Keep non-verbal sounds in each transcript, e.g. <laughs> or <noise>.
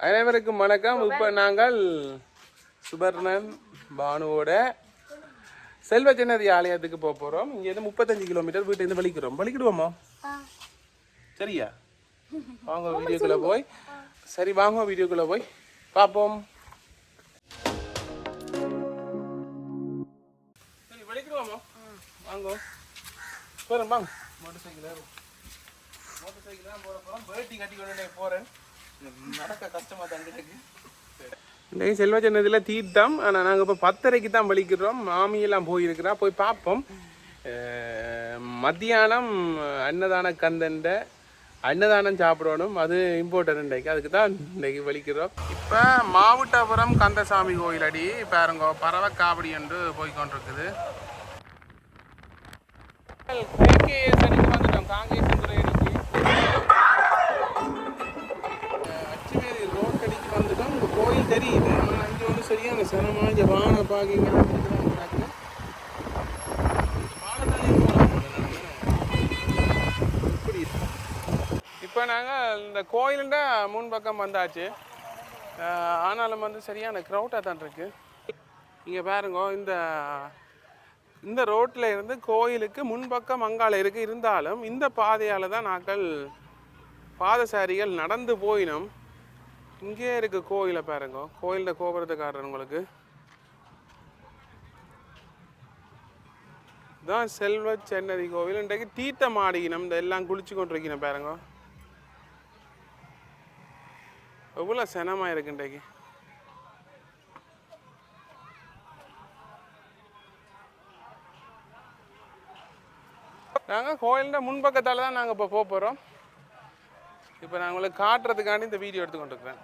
அனைவருக்கும் வணக்கம். இப்போ நாங்கள் சுபர்ணன் பானுவோட செல்வ ஜனதி ஆலயத்துக்கு போக போகிறோம் இங்கேருந்து முப்பத்தஞ்சு கிலோமீட்டர் வீட்டிலேருந்து வலிக்கிறோம். வலிக்கிடுவோமா? சரியா? <laughs> வாங்க வீடியோக்குள்ளே போய். சரி வாங்க வீடியோக்குள்ளே போய். பார்ப்போம் சரி வலிக்கிடுவோமா? வாங்க. போகிறேன் வாங்க. மோட்டர் சைக்கிள் தான் போகிற போகிறோம் பேட்டி கட்டி கொண்டு போகிறேன் நடக்க கஷ்டமாக தான் இருக்கு. இன்றைக்கு செல்வ ஜன்னதில் தீர்த்தம். ஆனால் நாங்கள் இப்போ பத்தரைக்கு தான் வலிக்கிறோம். மாமியெல்லாம் போயிருக்கிறா. போய் பார்ப்போம். மத்தியானம் அன்னதான கந்தண்ட அன்னதானம் சாப்பிடணும். அது இம்பார்ட்டன் இன்றைக்கு. அதுக்கு தான் இன்றைக்கு வலிக்கிறோம். இப்போ மாவட்டபுரம் கந்தசாமி கோயில் அடி. பாருங்க பறவை காவடி என்று போய் கொண்டிருக்குது. கேகேஎஸ் அடிக்கு வந்துட்டோம். காங்கேசன் துறை சரியான சனமா இங்கே வான பாக்கிங்க இப்போ நாங்கள் இந்த கோயிலுண்ட முன்பக்கம் வந்தாச்சு. ஆனாலும் வந்து சரியான க்ரௌட்டாக தான் இருக்கு. இங்கே பாருங்க இந்த இந்த ரோட்டில் இருந்து கோயிலுக்கு முன்பக்கம் அங்கால இருக்குது இருந்தாலும் இந்த பாதையால் தான் நாங்கள் பாதசாரிகள் நடந்து போயினோம். இங்கே இருக்கு கோயிலை பாருங்க. கோயிலில் கோபுரத்தை காட்டுறேன் உங்களுக்கு இதான் செல்வ சென்னதி கோவில். இன்றைக்கு தீர்த்தம் ஆடிக்கணும் இந்த எல்லாம் குளிச்சு கொண்டிருக்கணும் பாருங்க. எவ்வளோ சனமாக இருக்கு இன்றைக்கு. நாங்கள் கோயிலிൻ്റെ முன்பக்கத்தால் தான் நாங்கள் இப்போ போக போகிறோம் இப்போ நான் உங்களுக்கு காட்டுறதுக்காண்டி இந்த வீடியோ எடுத்து கொண்டிருக்கிறேன்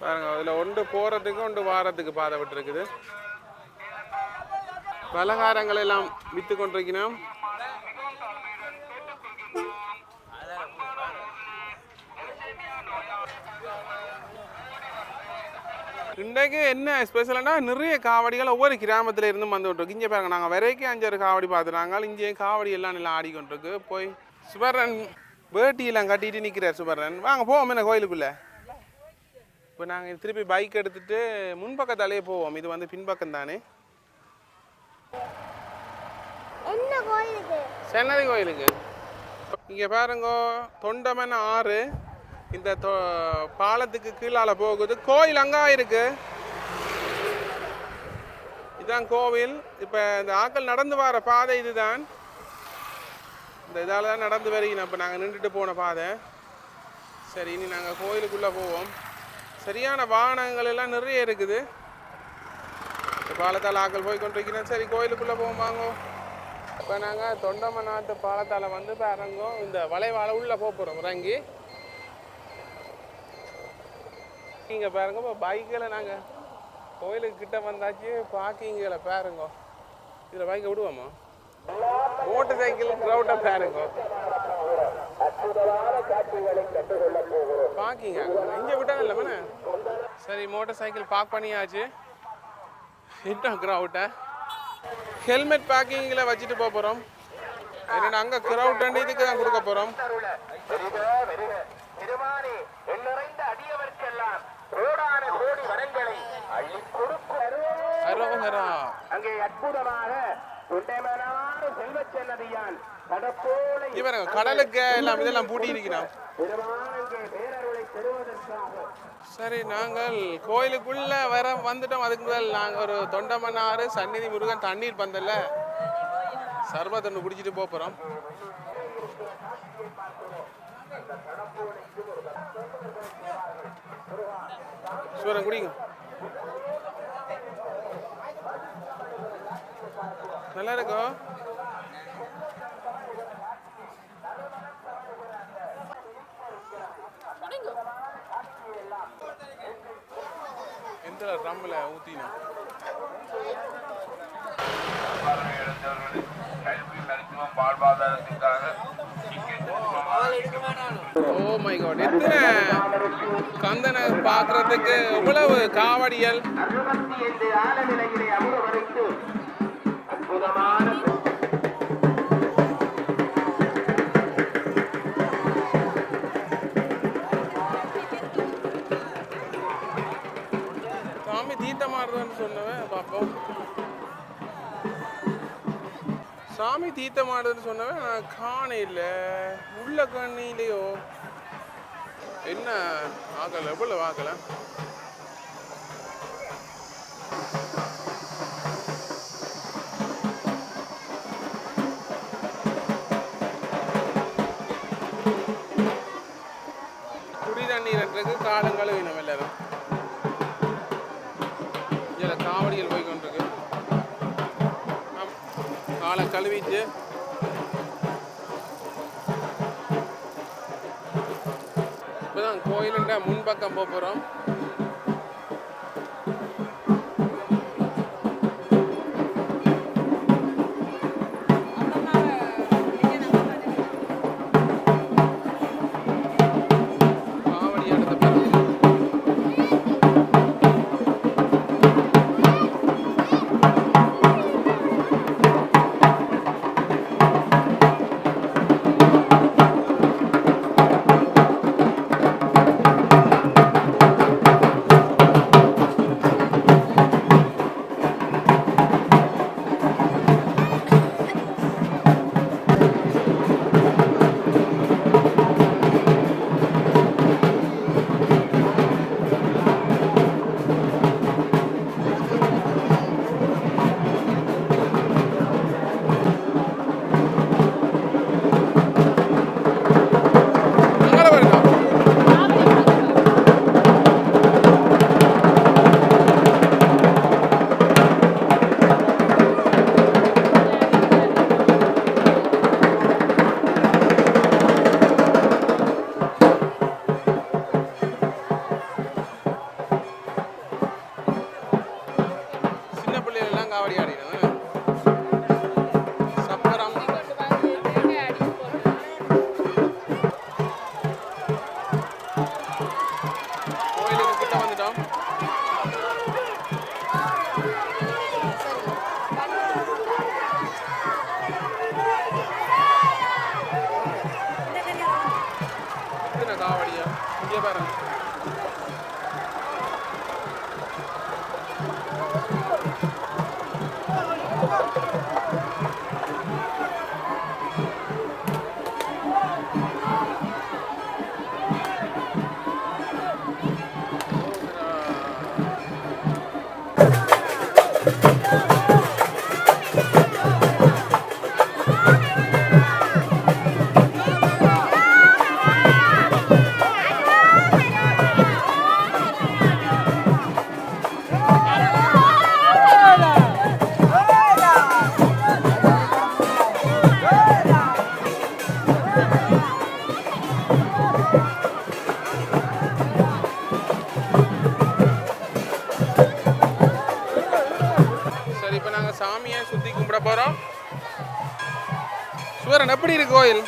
பாருங்கள் அதில் ஒன்று போகிறதுக்கு ஒன்று வாரத்துக்கு பாதை விட்டுருக்குது. பலகாரங்கள் எல்லாம் விற்று கொண்டிருக்கிறோம். இன்றைக்கு என்ன ஸ்பெஷல்னா நிறைய காவடிகள் ஒவ்வொரு கிராமத்தில் இருந்து வந்து விட்டுருக்கு இங்கே பாருங்க நாங்கள் வரைக்கும் அஞ்சாறு காவடி பார்த்துறாங்க இங்கே காவடி எல்லாம் நல்லா ஆடிக்கொண்டிருக்கு. போய் சுபர்ணன் வேட்டியெல்லாம் கட்டிட்டு நிற்கிறார் சுபர்ணன். வாங்க போவோம் என்ன கோயிலுக்குள்ள? இப்போ நாங்கள் திருப்பி பைக் எடுத்துட்டு முன்பக்கத்தாலேயே போவோம். இது வந்து பின்பக்கம் தானே சென்னதி கோயிலுக்கு. இங்கே பாருங்க தொண்டமன் ஆறு. இந்த தொ- பாலத்துக்கு கீழால போகுது. கோயில் அங்கா இருக்கு. இதுதான் கோவில். இப்போ இந்த ஆட்கள் நடந்து வர பாதை இதுதான். இந்த இதால் தான் நடந்து வரீங்க இப்போ நாங்கள் நின்றுட்டு போன பாதை. சரி இனி நாங்கள் கோயிலுக்குள்ளே போவோம். சரியான வாகனங்கள் எல்லாம் நிறைய இருக்குது. இந்த பாலத்தால் ஆட்கள் போய் கொண்டிருக்கிறேன். சரி கோயிலுக்குள்ளே போவோம் வாங்கோ. இப்போ நாங்கள் தொண்டமநாத்து பாலத்தால் வந்து இப்போ இறங்கும் இந்த வளைவால உள்ளே போக போகிறோம் இறங்கி. இங்கே பாருங்க இப்போ பைக்கில் நாங்கள் கோயிலுக்கு கிட்ட வந்தாச்சு. பார்க்கிங்கில் பாருங்க. இதில் பைக்கை விடுவோமா? மோட்டர் சைக்கிள் க்ரௌட்டாக பாருங்க பார்க்கிங்க இங்கே விட்டாங்க இல்லை சரி மோட்டர் சைக்கிள் பார்க் பண்ணியாச்சு. இன்னும் க்ரௌட்டை ஹெல்மெட் பேக்கிங்கில் வச்சுட்டு போக போகிறோம் என்னடா அங்கே க்ரௌட் இதுக்கு தான் கொடுக்க போகிறோம் திருமானே அங்கே அற்புதமாக கடலுக்கு எல்லாம் இதெல்லாம் பூட்டி இருக்கிறோம் சரி நாங்கள் கோயிலுக்குள்ள வர வந்துட்டோம். அதுக்கு முதல் நாங்கள் ஒரு தொண்டமன்னாறு சந்நிதி முருகன் தண்ணீர் பந்தல்ல. சர்பத் ஒன்று குடிச்சிட்டு போக போகிறோம் சூரன் குடிங்க. நல்லா இருக்கும் எந்த ட்ரம்மில் வாழ்வாதாரத்திற்காக ஓ மை காட் எத்தனை கந்தனை பார்க்கறதுக்கு எவ்வளவு காவடியல் அற்புதமான சாமி தீர்த்தமாடுதான்னு சொன்னவன் பார்ப்போம் சாமி தீர்த்தமாடுதுன்னு சொன்னவன் காண காணையில் உள்ள கண்ணிலேயோ. என்ன ஆகலை எவ்வளோ ஆகலை? காலம் காலங்கள் வேணும் எல்லாரும். இதில் காவடிகள் போய் கொண்டிருக்கு. காலை கழுவிட்டு. இப்போதான் கோயிலுன்ற முன்பக்கம் போக போகிறோம் Thank you. சரி இப்போ நாங்கள் சாமியை சுற்றி கும்பிட போகிறோம் சுவரன் எப்படி இருக்கு கோயில்?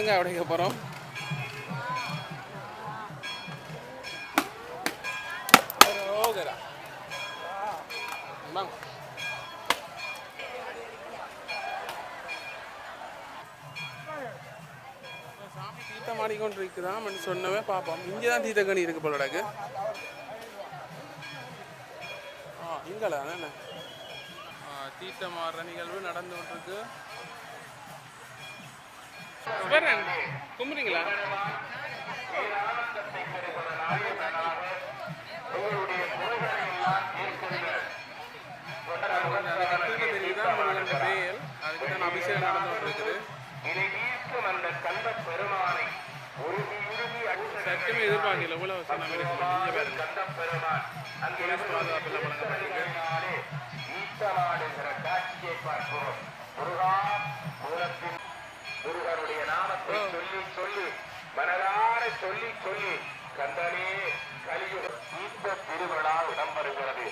தேங்காய் உடைக்க போகிறோம் ரோகரா வாங்க சாமி தீர்த்தம் ஆடிக்கொண்டு இருக்குதான் சொன்னவே பார்ப்போம் இங்கே தான் தீர்த்தக்கணி இருக்கு போலடாக்கு ஆ இங்கல என்ன? தீர்த்தம் ஆடுற நிகழ்வு நடந்து கொண்டிருக்கு. சுவரன் கும்பிடுங்களா அபிஷேகம் நடந்து இதை அந்த சட்டுமே எதிர்பார்க்கல இவ்வளவு போலீஸ் பாதுகாப்பில் வழங்கப்பட்டிருக்கு காட்சியை பார்க்கிறோம். முருகா மூலத்தின் முருகனுடைய நாமத்தை சொல்லி சொல்லி மனதார சொல்லி சொல்லி கந்தனே கலியுக இந்த திருவிழா இடம்பெறுகிறது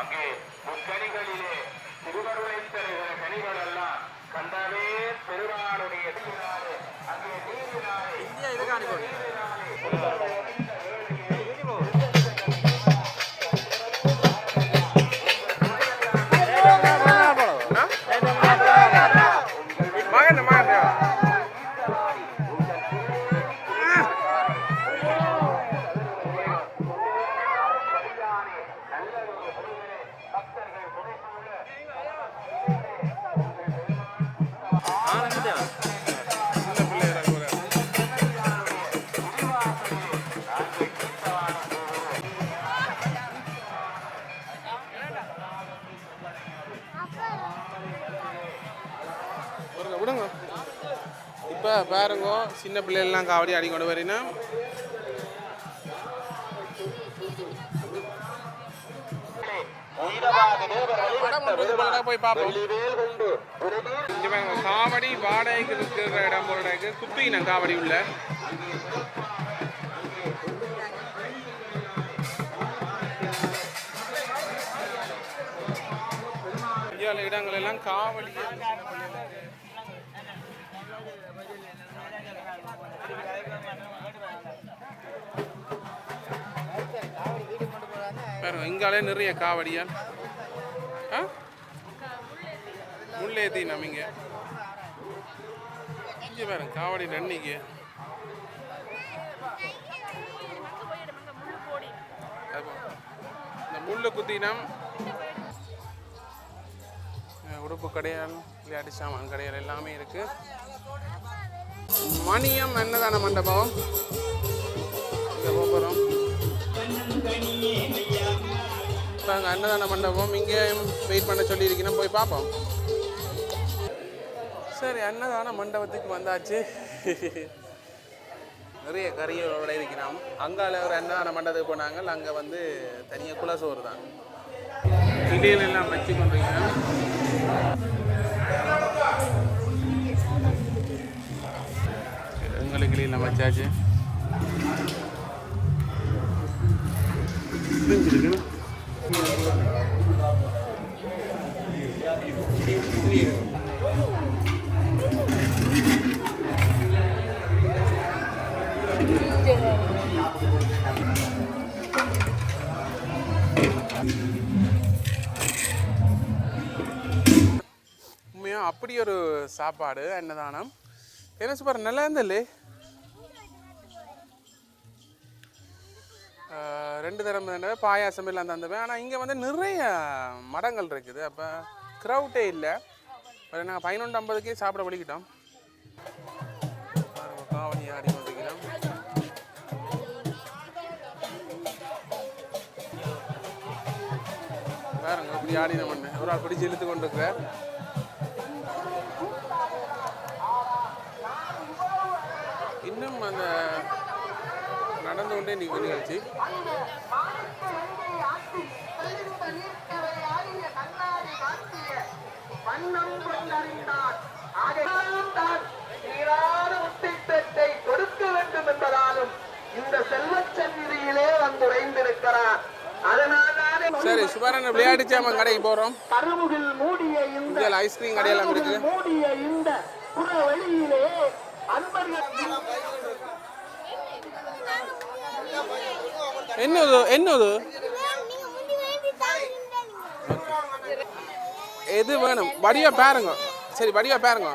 அங்கே முக்கணிகளிலே திருவருளை தருகிற கனிகள் எல்லாம் கந்தனே பெருமானுடைய திருநாளே அங்கே நீரினாலே மகன் விடுங்க விடுங்க. இப்போ பாருங்க சின்ன பிள்ளைகள்லாம் காவடி ஆடி கொண்டு வரீங்கன்னா போய் பார்ப்போம் காவடி வாடகைக்கு இருக்கிற இடம் இருக்கு. குப்பிங்க காவடி உள்ள. இடங்கள் எல்லாம் காவடி பாருங்க இங்காலே நிறைய காவடியால் ஆ? முள்ளேத்தி நம்பிங்க இங்கே. பாருங்க காவடி நன்னிக்கு. இந்த முள்ளு குத்தினம். உடுப்பு கடையால் விளையாட்டு சாமான் கடையால் எல்லாமே இருக்கு. மணியம் அன்னதான மண்டபம்? கோபுரம் நாங்கள் அன்னதான மண்டபம்? இங்கே வெயிட் பண்ண சொல்லியிருக்கணும் போய் பார்ப்போம். சரி அன்னதான மண்டபத்துக்கு வந்தாச்சு? நிறைய கறிகளோட இருக்கிறோம். அங்கால ஒரு அன்னதான மண்டபத்துக்கு போனாங்க. அங்கே வந்து தனியாக குலசோறு தான். இடையிலெல்லாம் எல்லாம் வச்சு கொண்டிருக்கிறேன் எங்களுக்கு கிளியெல்லாம் வச்சாச்சு புரிஞ்சிருக்கு. அப்படி ஒரு சாப்பாடு அன்னதானம். என்ன சூப்பர் நல்லா இருந்தல்லே ரெண்டு தரம் தடவை பாயாசம் எல்லாம் தந்தவன். ஆனால் இங்கே வந்து நிறைய மரங்கள் இருக்குது. அப்போ க்ரௌட்டே இல்லை. நாங்கள் பதினொன்று ஐம்பதுக்கே சாப்பிட வலிக்கிட்டோம் பாருங்க, ஆடி கொண்டிருக்கிறோம் பாருங்க இப்படி ஆடின மண்ணு ஒரு ஆள் பிடிச்சி இழுத்து கொண்டு இருக்கிறார் இன்னும் அந்த நடந்து கொண்டே நிற்கும் நிகழ்ச்சி உத்திட்டத்தை கொடுக்க வேண்டும் என்பதாலும் இந்த செல்வச் வந்து உறைந்திருக்கிறார் சரி சுபாரன் விளையாட்டு சாமான் கடைக்கு போகிறோம் கருமுகில் மூடிய இந்த ஐஸ்கிரீம் கடையெல்லாம் இருக்கு மூடிய இந்த புற வழியிலே அன்பர்கள் என்னது? என்னது? எது வேணும்? வடியா பாருங்க. சரி வடியா பாருங்க.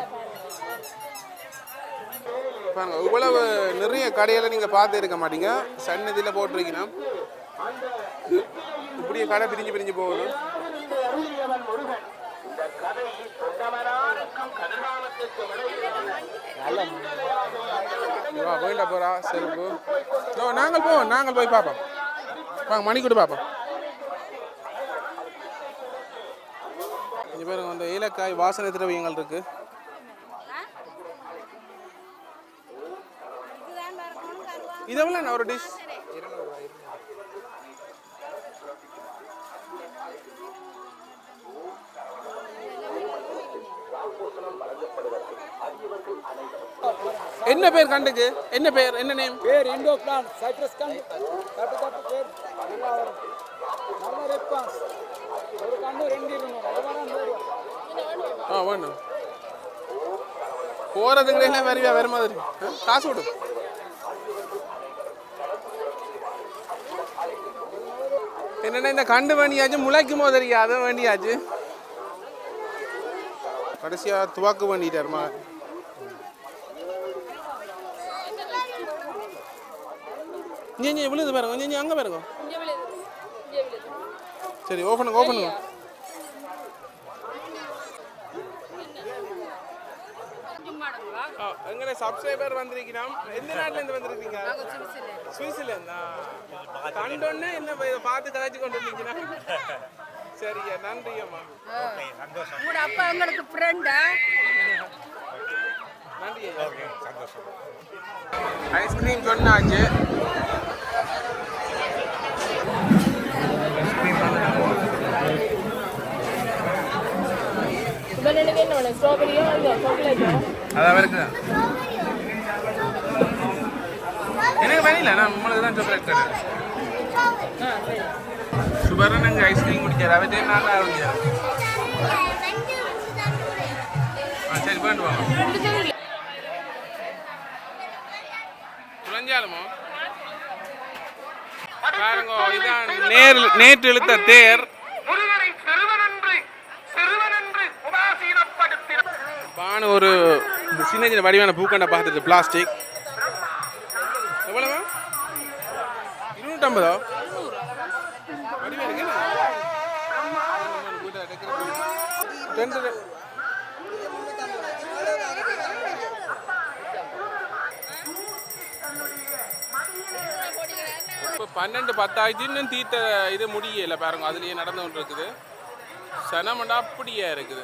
பாருங்க இவ்வளவு நிறைய கடையில நீங்க பார்த்து இருக்க மாட்டீங்க. சன்னதியில போட்டிருக்கீங்கன்னா இப்படியே கடை பிரிஞ்சு பிரிஞ்சு போகுது. வா போயிட்டா போறா செருப்பு. ஓ நாங்கள் போவோம் நாங்கள் போய் பார்ப்போம். வாங்க மணி கொடு பார்ப்போம். இங்க பாருங்க அந்த ஏலக்காய் வாசனை திரவியங்கள் இருக்கு. இதெல்லாம் ஒரு டிஷ் என்ன பேர் கண்டுக்கு? என்ன பேர்? என்ன நேம் பேர் இண்டோ பிளான் சைப்ரஸ் கண்டு தப்பு தப்பு பேர். நல்லா ரெஸ்பான்ஸ் ஒரு கண்டு ரெண்டு அது நூறு ஆ வேணும். போகிறதுக்கு எல்லாம் வருவியா வேறு மாதிரி. காசு கொடு. என்னென்ன இந்த கண்டு வேண்டியாச்சு முளைக்கும் போது தெரியாது வேண்டியாச்சு. கடைசியா துவாக்கு வேண்டிட்டாருமா? நீ நீ விழுது பாருங்க. நீ நீ அங்கே பாருங்க. சரி ஓப்பனுங்க ஓப்பனுங்க எங்களை சப்ஸ்கிரைபர் வந்திருக்கிறோம். எந்த நாட்டுல இருந்து வந்திருக்கீங்க சுவிட்சர்லாந்தா கண்டோன்னு என்ன பார்த்து கதைச்சு கொண்டு வந்தீங்கன்னா சரிங்க நன்றி அம்மா. உங்களோட அப்பா எங்களுக்கு ஃப்ரெண்டா நன்றி. ஐஸ்கிரீம் சொன்னாச்சு. அதான் இருக்கு எனக்கு வேணில நான் உங்களுக்கு தான் சாக்லேட் தரேன். சுபரன் அங்கே ஐஸ்கிரீம் குடிச்சார் இருந்துச்சு ரெண்டு வந்து தந்துடுறேன் ஆ சரி போயிட்டு வாங்க. துளைஞ்சாலுமோ? பாருங்க இதான் நேர் நேற்று இழுத்த தேர். பானு ஒரு இந்த சின்ன சின்ன வடிவான பூக்கண்டை பார்த்துட்டு பிளாஸ்டிக் எவ்வளவு? இருநூற்றம்பதோ? இருக்கு இப்போ பன்னெண்டு பத்தாயிரத்தி இன்னும் தீர்த்த இது முடியல பாருங்க அதுலயே நடந்து கொண்டு இருக்குது சனமண்டா அப்படியே இருக்குது.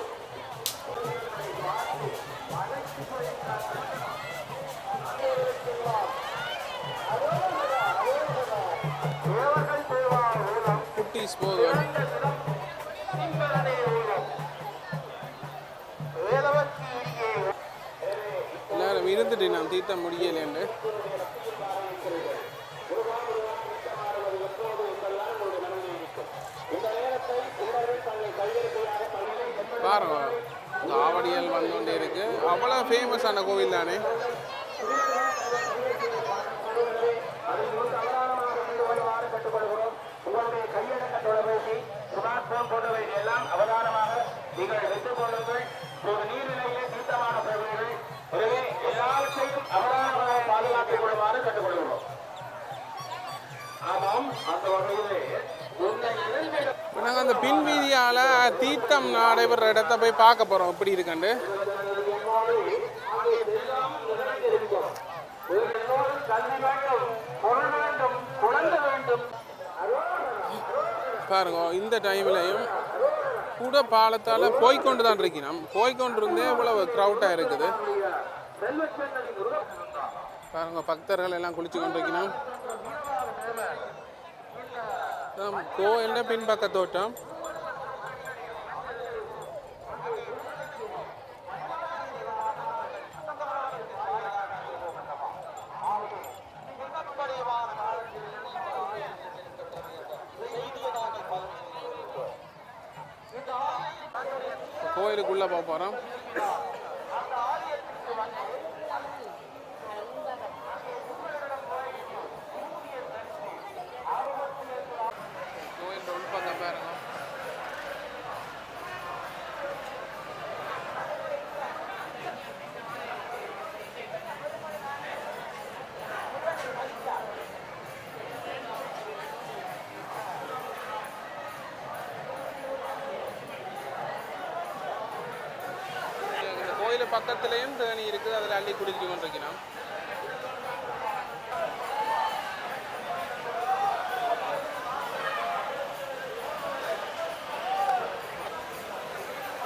கொண்டே இருக்குது குட்டீஸ் போதும். எல்லாரும் இருந்துட்டு நாம் தீர்த்த முடியலேண்டு பாருங்க காவடிகள் வந்து கொண்டே இருக்கு அவ்வளோ ஃபேமஸான கோவில் தானே. நீங்கள் வைத்துக் கொள்ளுங்கள். ஒரு நீர்நிலையிலே தீர்த்தமான எனவே எல்லாவற்றையும் அவதானமாக பாதுகாத்துக் கொள்ளுமாறு கேட்டுக்கொள்கிறோம். ஆமாம் அந்த வகையிலே நாங்கள் அந்த பின் வீதியால் தீர்த்தம் நடைபெற இடத்த போய் பார்க்க போகிறோம் எப்படி இருக்குண்டு பாருங்க இந்த டைம்லையும் கூட பாலத்தால் போய்க்கொண்டு தான் இருக்கணும் போய்க்கொண்டு இருந்தே இவ்வளவு க்ரௌட்டாக இருக்குது. பாருங்க பக்தர்கள் எல்லாம் குளிச்சு கொண்டிருக்கணும் கோயிலில் பின்பக்க தோட்டம் கோயிலுக்குள்ளே போக போகிறோம் கோயில் உள்பக்கம் பாருங்க பக்கத்துலேயும் தேனி இருக்குது அதில் அள்ளி குடிச்சு கொண்டிருக்கிறோம்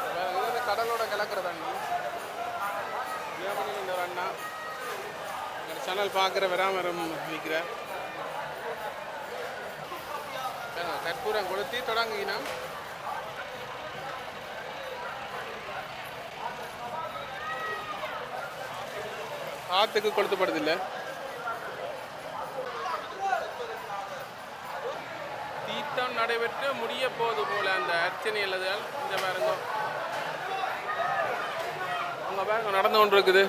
இது வந்து கடலோட கலக்கிற தண்ணி இந்த ஒரு அண்ணா. எங்கள் சேனல் பார்க்குற விராமரம் விற்கிற கற்பூரம் கொளுத்தி தொடங்குகினான் ஆற்றுக்கு கொளுத்தப்படுதில்லை. தீர்த்தம் நடைபெற்று முடிய போகுது போல அந்த அர்ச்சனை அல்லது இந்த பாருங்க அங்கே பாருங்க நடந்து கொண்டு இருக்குது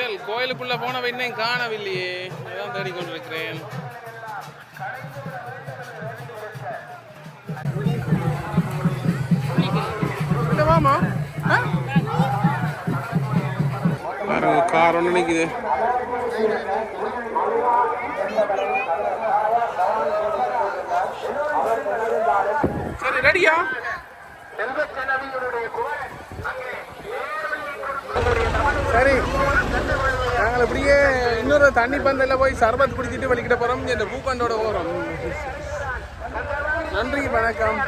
விவேல் கோயிலுக்குள்ள போனவ இன்னும் காணவில்லையே. அதான் தேடிக்கொண்டிருக்கிறேன்? பாருங்க கார் ஒன்று நிற்குது சரி ரெடியா? சரி. நாங்கள் இப்படியே இன்னொரு தண்ணி பந்தலில் போய் சர்பத் குடிச்சிட்டு வலிக்கிட்ட போகிறோம் இந்த பூக்கண்டோட போகிறோம் நன்றி வணக்கம்.